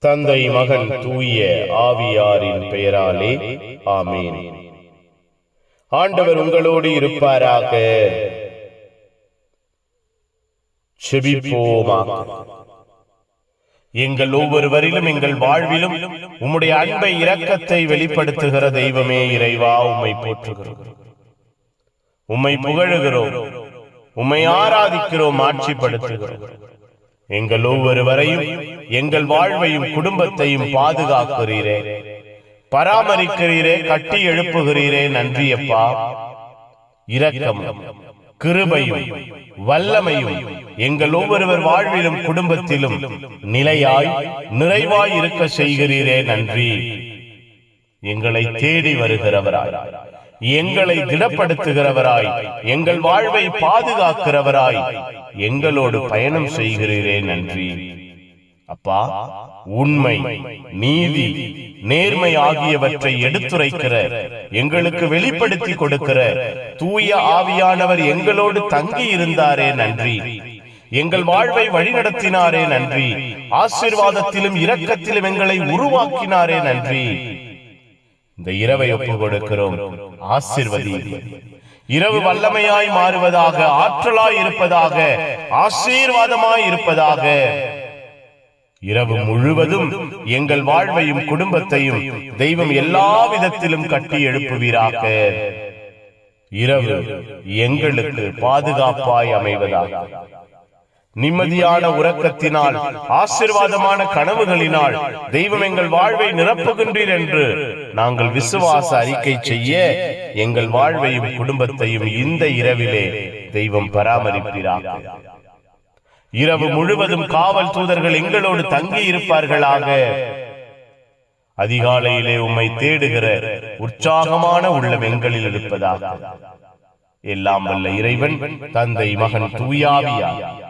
தந்தை மகன் தூய ஆவியாரின் பெயராலே. ஆமீன். ஆண்டவர் உங்களோடு இருப்பாராக. எங்கள் ஒவ்வொருவரிலும் எங்கள் வாழ்விலும் உம்முடைய அன்பை இரக்கத்தை வெளிப்படுத்துகிற தெய்வமே இறைவா உம்மை போற்றுகிறோம். உம்மை புகழுகிறோம். உம்மை ஆராதிக்கிறோம் ஆட்சிப்படுத்துகிறோம். எங்கள் ஒவ்வொருவரையும் எங்கள் வாழ்வையும் குடும்பத்தையும் பாதுகாக்கிறீரே. பராமரிக்கிறீரே கட்டி எழுப்புகிறீரே நன்றி அப்பா இரக்கம் கிருபையும் வல்லமையும் எங்கள் ஒவ்வொருவர் வாழ்விலும் குடும்பத்திலும் நிலையாய் நிறைவாய் இருக்க செய்கிறீரே நன்றி. எங்களை தேடி வருகிறவராய். எங்களை திடப்படுத்துகிறவராய். எங்கள் வாழ்வை பாதுகாக்கிறவராய். எங்களோடு பயணம் செய்கிறீரே நன்றி. அப்பா உண்மை நீதி நேர்மை ஆகியவற்றை எடுத்துரைக்கிற எங்களுக்கு வெளிப்படுத்தி கொடுக்கிற தூய ஆவியானவர் எங்களோடு தங்கி இருந்தாரே நன்றி. எங்கள் வாழ்வை வழிநடத்தினாரே நன்றி. ஆசீர்வாதத்திலும் இரக்கத்திலும் எங்களை உருவாக்கினாரே நன்றி. இந்த இரவை ஒப்பு கொடுக்கிறோம் ஆசிர்வதி. இரவு வல்லமையாய் மாறுவதாக ஆற்றலாய் இருப்பதாக ஆசீர்வாதமாய் இருப்பதாக. இரவு முழுவதும் எங்கள் வாழ்வையும் குடும்பத்தையும் தெய்வம் எல்லா விதத்திலும் கட்டி எழுப்புவீராக. இரவு எங்களுக்கு பாதுகாப்பாய் அமைவதாக. நிம்மதியான உறக்கத்தினால் ஆசிர்வாதமான கனவுகளினால் தெய்வம் எங்கள் வாழ்வை நிரப்புகின்றீர் என்று நாங்கள் விசுவாச அறிக்கை செய்ய எங்கள் வாழ்வையும் குடும்பத்தையும் இந்த இரவிலே தெய்வம் பராமரிப்பீராக. இரவு முழுவதும் காவல் தூதர்கள் எங்களோடு தங்கி இருப்பார்களாக. அதிகாலையிலே உம்மை தேடுகிற உற்சாகமான உள்ளம் எங்களில் இருப்பதாக. எல்லாம் வல்ல இறைவன் தந்தை மகன் தூயாவியா